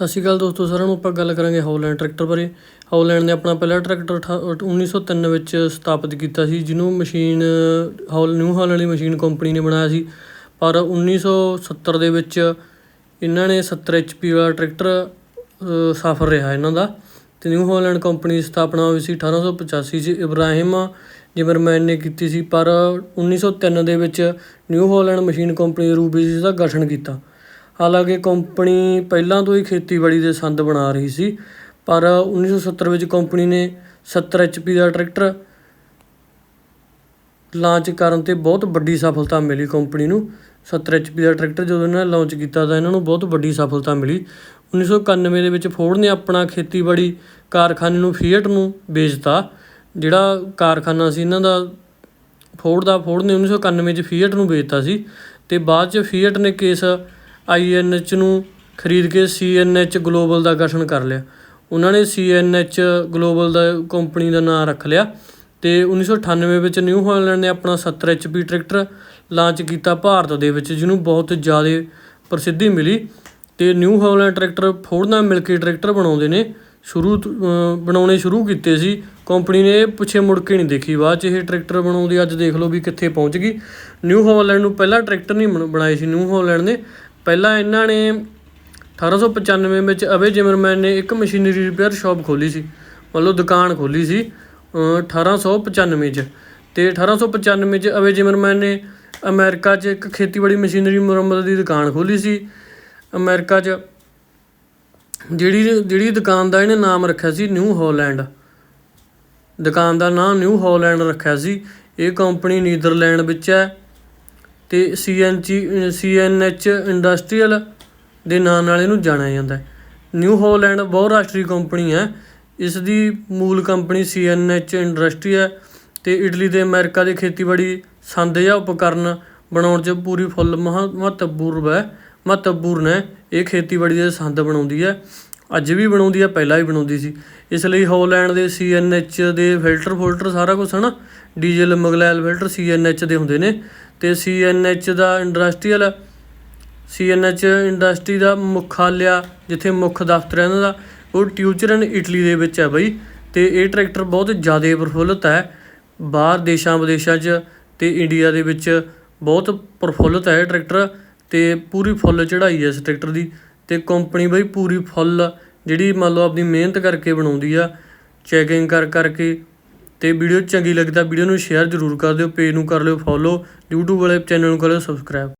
ਸਤਿ ਸ਼੍ਰੀ ਅਕਾਲ ਦੋਸਤੋ ਸਾਰਿਆਂ ਨੂੰ ਆਪਾਂ ਗੱਲ ਕਰਾਂਗੇ ਹੌਲੈਂਡ ਟਰੈਕਟਰ ਬਾਰੇ। ਹੌਲੈਂਡ ਨੇ ਆਪਣਾ ਪਹਿਲਾ ਟਰੈਕਟਰ ਅਠਾ- 1903 ਵਿੱਚ ਸਥਾਪਿਤ ਕੀਤਾ ਸੀ ਜਿਹਨੂੰ ਮਸ਼ੀਨ ਹੌਲ ਨਿਊ ਹਾਲੈਂਡ ਦੀ ਮਸ਼ੀਨ ਕੰਪਨੀ ਨੇ ਬਣਾਇਆ ਸੀ। ਪਰ 1970 ਦੇ ਵਿੱਚ ਇਹਨਾਂ ਨੇ 70 ਐਚਪੀ ਵਾਲਾ ਟਰੈਕਟਰ ਅ, ਰਿਹਾ ਇਹਨਾਂ ਦਾ। ਤੇ ਨਿਊ ਹਾਲੈਂਡ ਕੰਪਨੀ ਦੀ ਸਥਾਪਨਾ ਹੋਈ ਸੀ 1885 'ਚ। ਇਬਰਾਹਿਮ ਜਿਮਰਮੈਨ ਨੇ ਕੀਤੀ ਸੀ ਪਰ 1903 ਦੇ ਵਿੱਚ ਨਿਊ ਹਾਲੈਂਡ ਮਸ਼ੀਨ ਕੰਪਨੀ ਦੇ ਦਾ ਗਠਨ ਕੀਤਾ। ਹਾਲਾਂਕਿ ਕੰਪਨੀ ਪਹਿਲਾਂ ਤੋਂ ਹੀ ਖੇਤੀਬਾੜੀ ਦੇ ਸੰਦ ਬਣਾ ਰਹੀ ਸੀ, ਪਰ 1970 ਵਿੱਚ ਕੰਪਨੀ ਨੇ ਸੱਤਰ 70 ਐਚਪੀ ਦਾ ਟਰੈਕਟਰ ਲਾਂਚ ਕਰਨ ਤੇ ਬਹੁਤ ਵੱਡੀ ਸਫਲਤਾ ਮਿਲੀ ਕੰਪਨੀ ਨੂੰ। ਸੱਤਰ 70 ਐਚਪੀ ਦਾ ਟਰੈਕਟਰ ਜਦੋਂ ਇਹਨਾਂ ਨੇ ਲਾਂਚ ਕੀਤਾ ਤਾਂ ਇਹਨਾਂ ਨੂੰ ਬਹੁਤ ਵੱਡੀ ਸਫਲਤਾ ਮਿਲੀ। 1991 ਦੇ ਵਿੱਚ ਫੋਰਡ ਨੇ ਆਪਣਾ ਖੇਤੀਬਾੜੀ ਕਾਰਖਾਨੇ ਨੂੰ ਫੀਅਟ ਨੂੰ ਵੇਚਤਾ, ਜਿਹੜਾ ਕਾਰਖਾਨਾ ਸੀ ਇਹਨਾਂ ਦਾ ਫੋਰਡ ਦਾ। ਫੋਰਡ ਨੇ 1991 ਚ ਫੀਅਟ ਨੂੰ ਵੇਚਤਾ ਸੀ ਤੇ ਬਾਅਦ ਚ ਫੀਅਟ ਨੇ ਕੇਸ ਆਈਐਨਐਚ ਨੂੰ ਖਰੀਦ ਕੇ ਸੀਐਨਐਚ ਗਲੋਬਲ ਦਾ ਗਠਨ ਕਰ ਲਿਆ। ਉਹਨਾਂ ਨੇ ਸੀਐਨਐਚ ਗਲੋਬਲ ਦਾ ਕੰਪਨੀ ਦਾ ਨਾਮ ਰੱਖ ਲਿਆ ਤੇ 1998 ਵਿੱਚ ਨਿਊ ਹਾਲੈਂਡ ਨੇ ਆਪਣਾ 70 ਐਚਪੀ ਟਰੈਕਟਰ ਲਾਂਚ ਕੀਤਾ ਭਾਰਤ ਦੇ ਵਿੱਚ ਜਿਹਨੂੰ ਬਹੁਤ ਜ਼ਿਆਦਾ ਪ੍ਰਸਿੱਧੀ ਮਿਲੀ ਤੇ ਨਿਊ ਹਾਲੈਂਡ ਟਰੈਕਟਰ ਫੋਰਡ ਨਾਲ ਮਿਲ ਕੇ ਟਰੈਕਟਰ ਬਣਾਉਂਦੇ ਨੇ ਸ਼ੁਰੂ ਤੋਂ, ਬਣਾਉਣੇ ਸ਼ੁਰੂ ਕੀਤੇ ਸੀ। ਕੰਪਨੀ ਨੇ ਪਿੱਛੇ ਮੁੜ ਕੇ ਨਹੀਂ ਦੇਖੀ ਬਾਅਦ ਚ ਇਹ ਟਰੈਕਟਰ ਬਣਾਉਂਦੀ ਅੱਜ ਦੇਖ ਲਓ ਵੀ ਕਿੱਥੇ ਪਹੁੰਚ ਗਈ। ਨਿਊ ਹਾਲੈਂਡ ਨੂੰ ਪਹਿਲਾਂ ਟਰੈਕਟਰ ਨਹੀਂ ਬਣਾਏ ਸੀ। ਨਿਊ ਹਾਲੈਂਡ ਨੇ ਪਹਿਲਾਂ ਇਹਨਾਂ ਨੇ 1895 ਵਿੱਚ ਅਵੇ ਜਿਮਰਮੈਨ ਨੇ ਇੱਕ ਮਸ਼ੀਨਰੀ ਰਿਪੇਅਰ ਸ਼ਾਪ ਖੋਲ੍ਹੀ ਸੀ, ਮਤਲਬ ਦੁਕਾਨ ਖੋਲ੍ਹੀ ਸੀ, ਅਹ 1895 ਚ। ਤੇ 1895 ਚ ਅਵੇ ਜਿਮਰਮੈਨ ਨੇ ਅਮਰੀਕਾ 'ਚ ਇੱਕ ਖੇਤੀਬਾੜੀ ਮਸ਼ੀਨਰੀ ਮੁਰੰਮਤ ਦੀ ਦੁਕਾਨ ਖੋਲ੍ਹੀ ਸੀ। ਅਮਰੀਕਾ 'ਚ ਜਿਹੜੀ ਜਿਹੜੀ ਦੁਕਾਨ ਦਾ ਇਹਨੇ ਨਾਮ ਰੱਖਿਆ ਸੀ ਨਿਊ ਹਾਲੈਂਡ। ਦੁਕਾਨ ਦਾ ਨਾਮ ਨਿਊ ਹਾਲੈਂਡ ਰੱਖਿਆ ਸੀ। ਇਹ ਕੰਪਨੀ ਨੀਦਰਲੈਂਡ ਵਿੱਚ ਹੈ। ਤੇ ਸੀਐਨਜੀ ਸੀਐਨਐਚ ਇੰਡਸਟਰੀਅਲ ਦੇ ਨਾਂ ਨਾਲ ਇਹਨੂੰ ਜਾਣਿਆ ਜਾਂਦਾ ਹੈ। ਨਿਊ ਹਾਲੈਂਡ ਬਹੁਰਾਸ਼ਟਰੀ ਕੰਪਨੀ ਹੈ। ਇਸ ਦੀ ਮੂਲ ਕੰਪਨੀ ਸੀਐਨਐਚ ਇੰਡਸਟਰੀ ਹੈ ਤੇ ਇਟਲੀ ਦੇ ਅਮਰੀਕਾ ਦੇ ਖੇਤੀਬਾੜੀ ਸੰਦ ਜਾਂ ਉਪਕਰਨ ਬਣਾਉਣ 'ਚ ਪੂਰੀ ਫੁੱਲ ਮਹਾਂ, ਮਹੱਤਵਪੂਰਨ ਹੈ ਮਹੱਤਵਪੂਰਨ ਹੈ। ਇਹ ਖੇਤੀਬਾੜੀ ਦੇ ਸੰਦ ਬਣਾਉਂਦੀ ਹੈ। ਅੱਜ ਵੀ ਬਣਾਉਂਦੀ ਆ, ਪਹਿਲਾਂ ਵੀ ਬਣਾਉਂਦੀ ਸੀ। ਇਸ ਲਈ ਹਾਲੈਂਡ ਦੇ ਸੀਐਨਐਚ ਦੇ ਫਿਲਟਰ ਫੁਲਟਰ ਸਾਰਾ ਕੁਝ ਹਨਾ ਡੀਜ਼ਲ ਮਗਲੈਲ ਫਿਲਟਰ ਸੀਐਨਐਚ ਦੇ ਹੁੰਦੇ ਨੇ। ਤੇ ਸੀਐਨਐਚ ਦਾ ਇੰਡਸਟਰੀਅਲ ਸੀਐਨਐਚ ਇੰਡਸਟਰੀ ਦਾ ਮੁਖਾਲਿਆ ਜਿੱਥੇ ਮੁੱਖ ਦਫ਼ਤਰ ਹੈ ਇਹਨਾਂ ਦਾ, ਉਹ ਟਿਊਚਰਨ ਇਟਲੀ ਦੇ ਵਿੱਚ ਹੈ ਬਈ। ਤੇ ਇਹ ਟਰੈਕਟਰ ਬਹੁਤ ਜ਼ਿਆਦਾ ਪ੍ਰਫੁੱਲਤ ਹੈ। ਬਾਹਰ ਦੇਸ਼ਾਂ ਵਿਦੇਸ਼ਾਂ 'ਚ ਤੇ ਇੰਡੀਆ ਦੇ ਵਿੱਚ ਬਹੁਤ ਪ੍ਰਫੁੱਲਤ ਹੈ ਇਹ ਟਰੈਕਟਰ ਤੇ ਪੂਰੀ ਫੁੱਲ ਚੜ੍ਹਾਈ ਹੈ ਇਸ ਟਰੈਕਟਰ ਦੀ। ਅਤੇ ਕੰਪਨੀ ਬਈ ਪੂਰੀ ਫੁੱਲ, ਜਿਹੜੀ ਮੰਨ ਲਓ ਆਪਣੀ ਮਿਹਨਤ ਕਰਕੇ ਬਣਾਉਂਦੀ ਆ ਚੈਕਿੰਗ ਕਰ ਕਰਕੇ ਅਤੇ ਵੀਡੀਓ ਚੰਗੀ ਲੱਗਦਾ ਵੀਡੀਓ ਨੂੰ ਸ਼ੇਅਰ ਜ਼ਰੂਰ ਕਰ ਦਿਓ ਪੇਜ ਨੂੰ ਕਰ ਲਿਓ ਫੋਲੋ ਯੂਟਿਊਬ ਵਾਲੇ ਚੈਨਲ ਨੂੰ ਕਰ ਲਿਓ ਸਬਸਕ੍ਰਾਈਬ